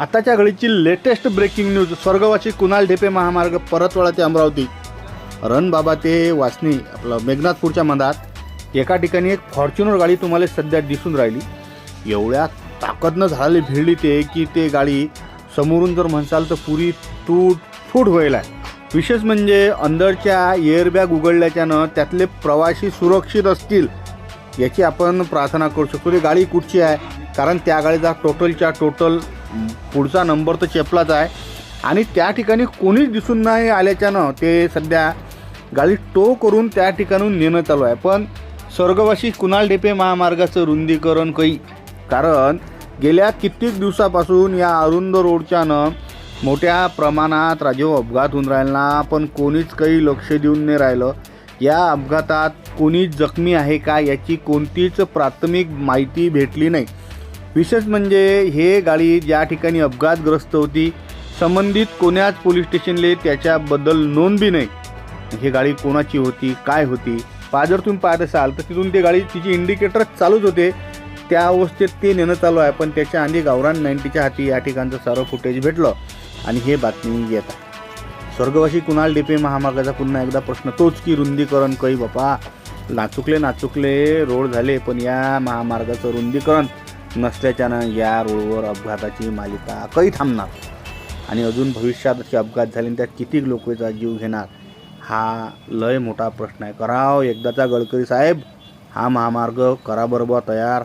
आताच्या घडीची latest breaking news स्वर्गवासी कुणाल ढेपे महामार्ग परतवाडा ते अमरावती. रणबाबा ते वासनी आपलं मेघनाथपूरच्या मधात. एका ठिकाणी एक फॉर्च्युनर गाडी तुम्हाला सध्या दिसून राहिली. एवढ्या ताकदनं झाडाला भिडली ते की ते गाडी समोरून जर म्हणसाल तर पुरी तूट फूट व्हायला आहे. विशेष म्हणजे अंदरच्या एअरबॅग उघडल्याच्यानं त्यातले प्रवासी सुरक्षित असतील याची आपण प्रार्थना करू शकतो. ती गाडी कुठची आहे? कारण त्या गाडीचा टोटलच्या टोटल पुढचा नंबर तर चेपलाच आहे. आणि त्या ठिकाणी कोणीच दिसून नाही आल्याच्यानं ते सध्या गाडी टो करून त्या ठिकाणून नेणं चालू आहे. पण स्वर्गवासी कुणाल ढेपे महामार्गाचं रुंदीकरण काही कारण गेल्या कित्येक दिवसापासून या अरुंद रोडच्यानं मोठ्या प्रमाणात राजीव अपघात होऊन राहिला पण कोणीच काही लक्ष देऊन नाही राहिलं. या अपघातात कोणी जखमी आहे का याची कोणतीच प्राथमिक माहिती भेटली नाही. विशेष म्हणजे हे गाडी ज्या ठिकाणी अपघातग्रस्त होती संबंधित कोण्याच पोलीस स्टेशनले त्याच्याबद्दल नोंद बी नाही. ही गाडी कोणाची होती काय होती पा जर तुम्ही पाहत असाल तर तिथून ती गाडी तिची इंडिकेटर चालूच होते. त्या अवस्थेत ते नेणं चालू आहे पण त्याच्या आधी गावरान नाईन्टीच्या हाती या ठिकाणचं सारं फुटेज भेटलं. आणि हे बातमी येत आहे. स्वर्गवासी कुणाल डेपे महामार्गाचा पुन्हा एकदा प्रश्न तोच की रुंदीकरण काही बापा? नाचुकले नाचुकले रोड झाले पण या महामार्गाचं रुंदीकरण नसल्याच्यानं या रोडवर अपघाताची मालिका कधी थांबणार. आणि अजून भविष्यात असे अपघात झाले आणि त्यात किती लोकांचा जीव घेणार हा लय मोठा प्रश्न आहे. कराव एकदाचा गडकरी साहेब हा महामार्ग करा बरोबर तयार.